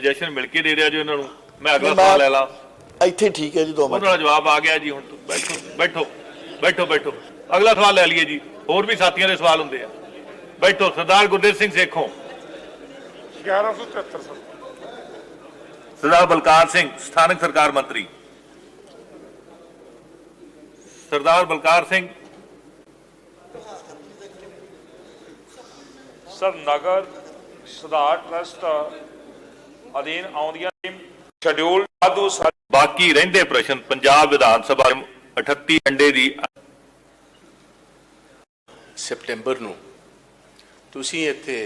Suggestion ਮਿਲ ਕੇ ਦੇ ਰਿਹਾ ਜੀ ਉਹਨਾਂ ਨੂੰ। ਮੈਂ ਅਗਲਾ ਸਵਾਲ ਲੈ ਲਾ। ਇੱਥੇ ਠੀਕ ਹੈ ਜੀ ਦੋ ਮਿੰਟ ਉਹਨਾਂ ਦਾ ਜਵਾਬ ਆ ਗਿਆ ਜੀ ਹੁਣ ਤੋਂ। ਬੈਠੋ ਬੈਠੋ ਬੈਠੋ ਬੈਠੋ। ਅਗਲਾ ਸਵਾਲ ਲੈ ਲਈਏ ਜੀ ਹੋਰ ਵੀ ਸਾਥੀਆਂ ਦੇ ਸਵਾਲ ਹੁੰਦੇ ਆ। ਬੈਠੋ ਸਰਦਾਰ ਗੁਰਦੇਵ ਸਿੰਘ ਸੇਖੋਂ। 1173 ਸਰ। ਸਰਦਾਰ ਬਲਕਾਰ ਸਿੰਘ ਸਥਾਨਕ ਸਰਕਾਰ ਮੰਤਰੀ। ਸਰਦਾਰ ਬਲਕਾਰ ਸਿੰਘ। ਸਰ ਨਗਰ ਸੁਧਾਰ ਟਰਸਟ ਅਧੀਨ ਆਉਂਦੀਆਂ ਸ਼ਡਿਊਲ ਆਦੂ ਬਾਕੀ ਰਹਿੰਦੇ ਪ੍ਰਸ਼ਨ, ਪੰਜਾਬ ਵਿਧਾਨ ਸਭਾ 38 ਅੰਡੇ ਦੀ ਸਪਟੈਂਬਰ ਨੂੰ ਤੁਸੀਂ ਇੱਥੇ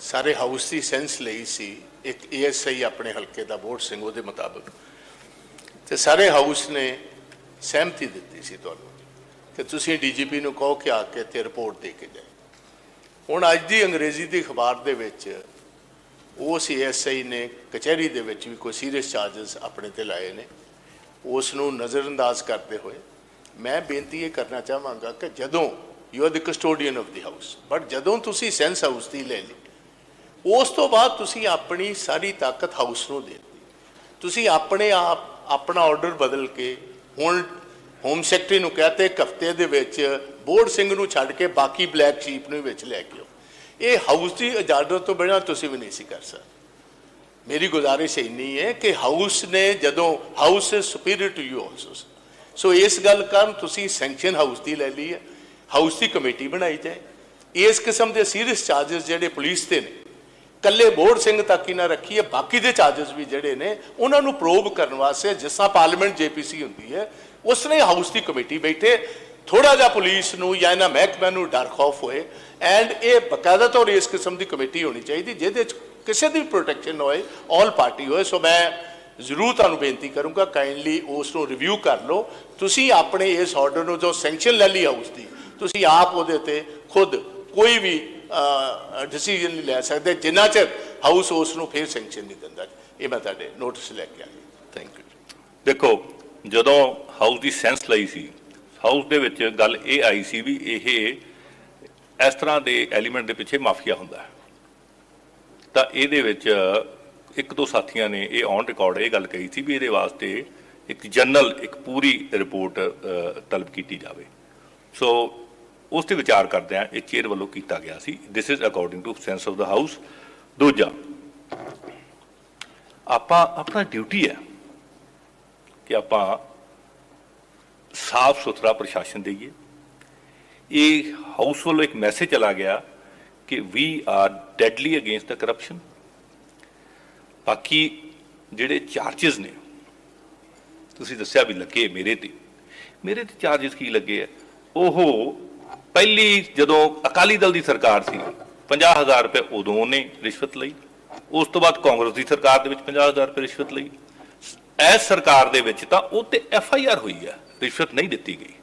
ਸਾਰੇ ਹਾਊਸ ਦੀ ਸੈਂਸ ਲਈ ਸੀ, ਇੱਕ ਏਐਸਆਈ ਆਪਣੇ ਹਲਕੇ ਦਾ ਬੋਰਡ ਸਿੰਘ ਉਹਦੇ ਮੁਤਾਬਕ। ਤੇ ਸਾਰੇ ਹਾਊਸ ਨੇ ਸਹਿਮਤੀ ਦਿੱਤੀ ਸੀ ਤੁਹਾਨੂੰ ਕਿ ਤੁਸੀਂ ਡੀਜੀਪੀ ਨੂੰ ਕਹੋ ਕਿ ਆ ਕੇ ਤੇ ਰਿਪੋਰਟ ਦੇ ਕੇ ਜਾਏ ਹੁਣ ਅੱਜ ਦੀ ਅੰਗਰੇਜ਼ੀ ਦੀ ਅਖਬਾਰ ਦੇ ਵਿੱਚ ਉਸ ਏਐਸਆਈ ਨੇ ਕਚਹਿਰੀ ਦੇ ਵਿੱਚ ਵੀ ਕੋਈ ਸੀਰੀਅਸ ਚਾਰजेस ਆਪਣੇ ਤੇ ਲਾਏ ਨੇ। ਉਸ ਨੂੰ ਨਜ਼ਰਅੰਦਾਜ਼ ਕਰਦੇ ਹੋਏ ਮੈਂ ਬੇਨਤੀ ਇਹ ਕਰਨਾ ਚਾਹਾਂਗਾ ਕਿ ਜਦੋਂ you are the custodian of the house but ਜਦੋਂ ਤੁਸੀਂ ਸੈਂਸ ਹਾਊਸ ਦੀ ਲੈ ਲਈ, ਉਸ ਤੋਂ ਬਾਅਦ ਤੁਸੀਂ ਆਪਣੀ ਸਾਰੀ ਤਾਕਤ ਹਾਊਸ ਨੂੰ ਦੇ ਦਿੱਤੀ। ਤੁਸੀਂ ਆਪਣੇ ਆਪ, ਆਪਣਾ ਆਰਡਰ ਬਦਲ ਕੇ ਹੁਣ ਹੋਮ ਸੈਕਟਰੀ ਨੂੰ ਕਹਤੇ ਇੱਕ ਹਫ਼ਤੇ ਦੇ ਵਿੱਚ ਬੋਰਡ ਸਿੰਘ ਨੂੰ ਛੱਡ ਕੇ ਬਾਕੀ ਬਲੈਕ ਸ਼ੀਪ ਨੂੰ ਵਿੱਚ ਲੈ ਕੇ ਆਓ। ਇਹ ਹਾਊਸ ਦੀ ਇਜਾਜ਼ਤ ਤੋਂ ਬਿਨਾਂ ਤੁਸੀਂ ਵੀ ਨਹੀਂ ਸੀ ਕਰ ਸਕਦੇ। ਮੇਰੀ ਗੁਜ਼ਾਰਿਸ਼ ਇੰਨੀ ਹੈ ਕਿ ਹਾਊਸ ਨੇ ਜਦੋਂ house is superior to you also so ਇਸ ਗੱਲ ਕਾਰਨ ਤੁਸੀਂ ਸੈਂਕਸ਼ਨ ਹਾਊਸ ਦੀ ਲੈ ਲਈ ਹੈ। ਹਾਊਸ ਦੀ ਕਮੇਟੀ ਬਣਾਈ ਜਾਏ। ਇਸ ਕਿਸਮ ਦੇ ਸੀਰੀਅਸ ਚਾਰजेस ਜਿਹੜੇ ਪੁਲਿਸ ਤੇ ਨੇ, ਕੱਲੇ ਬੋਰ ਸਿੰਘ ਤੱਕ ਹੀ ਨਾ ਰੱਖੀਏ, ਬਾਕੀ ਦੇ ਚਾਰजेस ਵੀ ਜਿਹੜੇ ਨੇ, ਉਹਨਾਂ ਨੂੰ ਪ੍ਰੋਬ ਕਰਨ ਵਾਸਤੇ ਜਿਸ ਤਰ੍ਹਾਂ ਪਾਰਲੀਮੈਂਟ ਜੇਪੀਸੀ ਹੁੰਦੀ ਹੈ, ਉਸ ਨੇ ਹਾਊਸ ਦੀ ਕਮੇਟੀ ਬੈਠੇ। ਥੋੜਾ ਜਿਹਾ ਪੁਲਿਸ ਨੂੰ ਜਾਂ ਇਹਨਾਂ ਮਹਿਕਮਿਆਂ ਨੂੰ ਡਰ ਖੌਫ ਹੋਏ ਐਂਡ ਇਹ ਬਕਾਇਦਾ ਤੌਰ ਇਸ ਕਿਸਮ ਦੀ ਕਮੇਟੀ ਹੋਣੀ ਚਾਹੀਦੀ, ਜਿਹਦੇ ਚ ਕਿਸੇ ਦੀ ਪ੍ਰੋਟੈਕਸ਼ਨ ਹੋਏ ਆਲ ਪਾਰਟੀ ਹੋਏ। ਸੋ ਮੈਂ ਜ਼ਰੂਰ ਤੁਹਾਨੂੰ ਬੇਨਤੀ ਕਰੂੰਗਾ ਕਾਈਂਡਲੀ ਉਸ ਨੂੰ ਰਿਵਿਊ ਕਰ ਲਓ। ਤੁਸੀਂ ਆਪਣੇ ਇਸ ਆਰਡਰ ਨੂੰ ਜੋ ਸੈਂਕਸ਼ਨ ਲੈ ਲਈ ਹਾਊਸ ਦੀ, ਤੁਸੀਂ ਆਪ ਉਹਦੇ ਤੇ ਖੁਦ ਕੋਈ ਵੀ ਡਿਸੀਜਨ ਨਹੀਂ ਲੈ ਸਕਦੇ, ਜਿੰਨਾ ਚਿਰ ਹਾਊਸ ਉਸ ਨੂੰ ਫਿਰ ਸੈਂਕਸ਼ਨ ਨਹੀਂ ਦਿੰਦਾ। ਇਹ ਮੈਂ ਤੁਹਾਡੇ ਨੋਟਿਸ ਲੈ ਕੇ ਆਇਆ। ਥੈਂਕ ਯੂ ਦੇਖੋ, ਜਦੋਂ ਹਾਊਸ ਦੀ ਸੈਂਸ ਲਈ ਸੀ ਹਾਊਸ ਦੇ ਵਿੱਚ ਗੱਲ ਇਹ ਆਈ ਸੀ ਵੀ ਇਹ ਇਸ ਤਰ੍ਹਾਂ ਦੇ ਐਲੀਮੈਂਟ ਦੇ ਪਿੱਛੇ ਮਾਫੀਆ ਹੁੰਦਾ ਹੈ। ਤਾਂ ਇਹਦੇ ਵਿੱਚ ਇੱਕ ਦੋ ਸਾਥੀਆਂ ਨੇ ਇਹ ਔਨ ਰਿਕਾਰਡ ਇਹ ਗੱਲ ਕਹੀ ਸੀ ਵੀ ਇਹਦੇ ਵਾਸਤੇ ਇੱਕ ਜਨਰਲ ਇੱਕ ਪੂਰੀ ਰਿਪੋਰਟ ਤਲਬ ਕੀਤੀ ਜਾਵੇ। ਸੋ ਉਸ ਤੇ ਵਿਚਾਰ ਕਰਦੇ ਆ ਇਹ ਚੇਅਰ ਵੱਲੋਂ ਕੀਤਾ ਗਿਆ ਸੀ। This is according to sense of the house ਦੂਜਾ, ਆਪਾਂ, ਆਪਣਾ ਡਿਊਟੀ ਹੈ ਕਿ ਆਪਾਂ ਸਾਫ਼ ਸੁਥਰਾ ਪ੍ਰਸ਼ਾਸਨ ਦੇਈਏ। ਇਹ ਹਾਊਸ ਵੱਲੋਂ ਇੱਕ ਮੈਸੇਜ ਚਲਾ ਗਿਆ ਕਿ we are deadly against the corruption ਬਾਕੀ ਜਿਹੜੇ ਚਾਰजेस ਨੇ, ਤੁਸੀਂ ਦੱਸਿਆ ਵੀ ਲੱਗੇ ਮੇਰੇ ਤੇ। ਮੇਰੇ ਤੇ ਚਾਰजेस ਕੀ ਲੱਗੇ ਆ? ਉਹ ਪਹਿਲੀ ਜਦੋਂ ਅਕਾਲੀ ਦਲ ਦੀ ਸਰਕਾਰ ਸੀ 50000 ਰੁਪਏ ਉਦੋਂ ਨੇ ਰਿਸ਼ਵਤ ਲਈ। ਉਸ ਤੋਂ ਬਾਅਦ ਕਾਂਗਰਸ ਦੀ ਸਰਕਾਰ ਦੇ ਵਿੱਚ 50000 ਰੁਪਏ ਰਿਸ਼ਵਤ ਲਈ। ਐਸ ਸਰਕਾਰ ਦੇ ਵਿੱਚ ਤਾਂ ਉਹ ਤੇ ਐਫ ਆਈ ਆਰ ਹੋਈ ਹੈ ਰਿਸ਼ਵਤ ਨਹੀਂ ਦਿੱਤੀ ਗਈ।